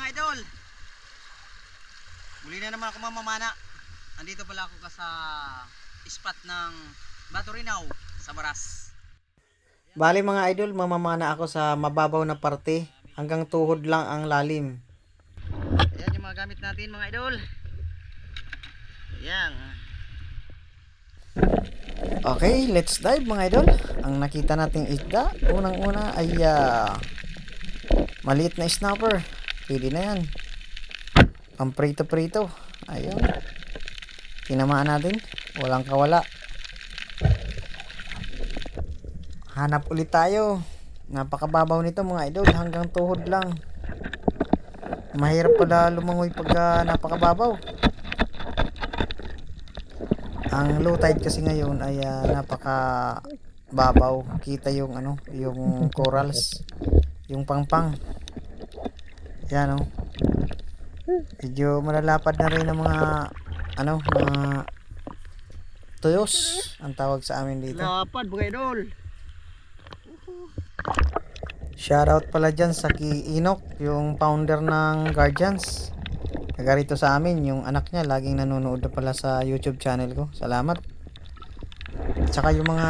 mga idol. Muli na naman ako mamamana. Andito pala ako ka sa spot ng Baturinaw sa Baras. Bali mga idol, mamamana ako sa mababaw na parte. Hanggang tuhod lang ang lalim. Ayan yung mga gamit natin mga idol. Ayan. Okay, let's dive mga idol. Ang nakita nating isda, unang-una ay ah, maliit na snapper. Pwede na yan. Pang prito-prito. Ayun. Tinamaan natin. Walang kawala. Hanap ulit tayo. Napakababaw nito mga idol. Hanggang tuhod lang. Mahirap pala lumangoy pagka napakababaw. Ang low tide kasi ngayon ay ah, napaka babaw. Kita yung ano, yung corals, yung pangpang. Yan oh. Medyo malalapad na rin ang mga ano, mga tuyos ang tawag sa amin dito. Lapad idol. Shoutout pala dyan sa Ki Inok, yung founder ng Guardians. Taga rito sa amin, yung anak niya laging nanonood na pala sa YouTube channel ko. Salamat. Tsaka yung mga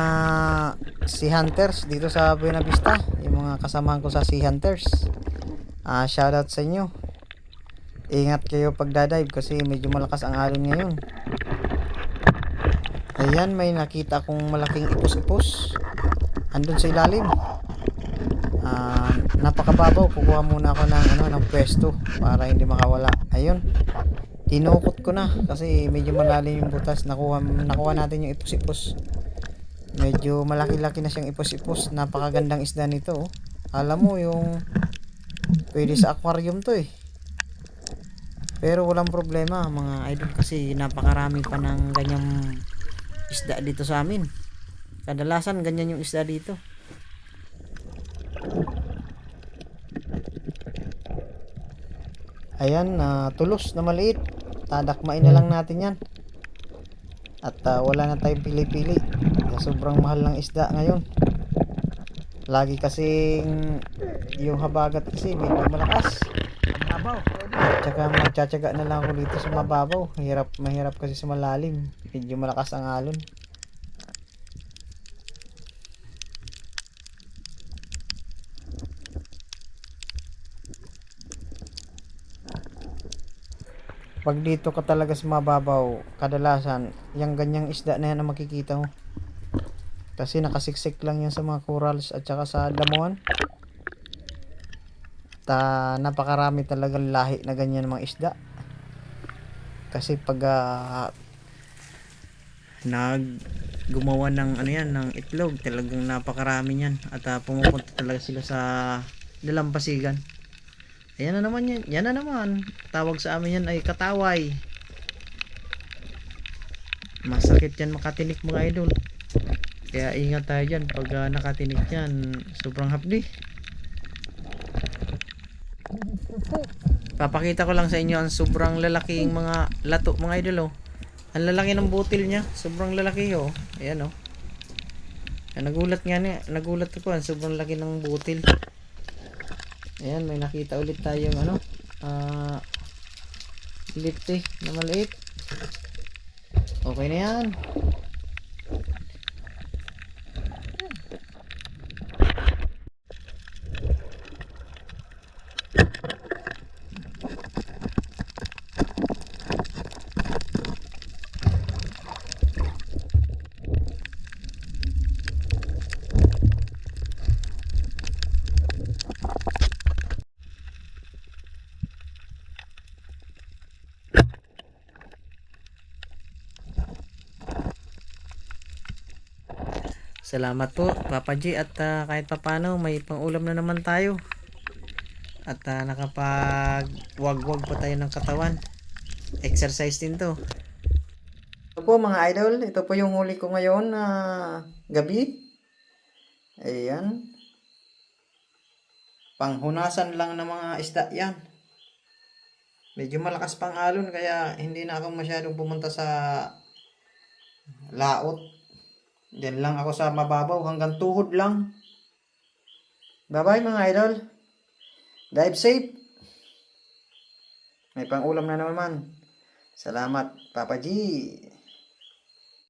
Sea Hunters dito sa Buena Vista, yung mga kasamahan ko sa Sea Hunters. Ah, shoutout sa inyo. Ingat kayo pag dadive kasi medyo malakas ang alon ngayon. Ayan, may nakita akong malaking ipos-ipos. Andun sa ilalim. Ah, napakababaw. Kukuha muna ako ng ano ng pwesto para hindi makawala. Ayun. Tinukot ko na kasi medyo malalim yung butas. Nakuha nakuha natin yung ipos-ipos. Medyo malaki-laki na siyang ipos-ipos. Napakagandang isda nito. oh. Alam mo yung pwede sa aquarium to eh. Pero walang problema mga idol kasi napakarami pa ng ganyang isda dito sa amin. Kadalasan ganyan yung isda dito. Ayan, na tulos na maliit. Tadakmain na lang natin yan. At ah, wala na tayong pili-pili. Sobrang mahal ng isda ngayon. Lagi kasing yung habagat kasi medyo malakas. Mabaw. Tsaka magtsatsaga na lang ako dito sa mababaw. Mahirap, mahirap kasi sa malalim. Medyo malakas ang alon. Pag dito ka talaga sa mababaw, kadalasan, yung ganyang isda na yan ang makikita mo. Kasi nakasiksik lang yan sa mga corals at saka sa damuhan. Ta napakarami talagang lahi na ganyan mga isda. Kasi pag ah, nag gumawa ng ano yan ng itlog, talagang napakarami niyan at ah, pumupunta talaga sila sa dalampasigan. Ayan na naman yan. Yan na naman. Tawag sa amin yan ay kataway. Masakit yan makatinik mga idol. Kaya ingat tayo dyan. Pag ah, nakatinik yan, sobrang hapdi. Papakita ko lang sa inyo ang sobrang lalaking mga lato mga idol oh. Ang lalaki ng butil niya. Sobrang lalaki oh. Ayan oh. Nagulat nga niya. Nagulat ako. Ang sobrang laki ng butil. Ayan, may nakita ulit tayong ano. Ah, lipte na maliit. Okay na yan. Salamat po, Papa G. At ah, kahit papano, may pang-ulam na naman tayo. At ah, nakapag wag-wag pa tayo ng katawan. Exercise din to. Ito po mga idol, ito po yung huli ko ngayon na gabi. Ayan. Panghunasan lang ng mga isda yan. Medyo malakas pang alon kaya hindi na ako masyadong pumunta sa laot. Diyan lang ako sa mababaw hanggang tuhod lang. Bye-bye mga idol. Dive safe. May pang-ulam na naman. Salamat, Papa G.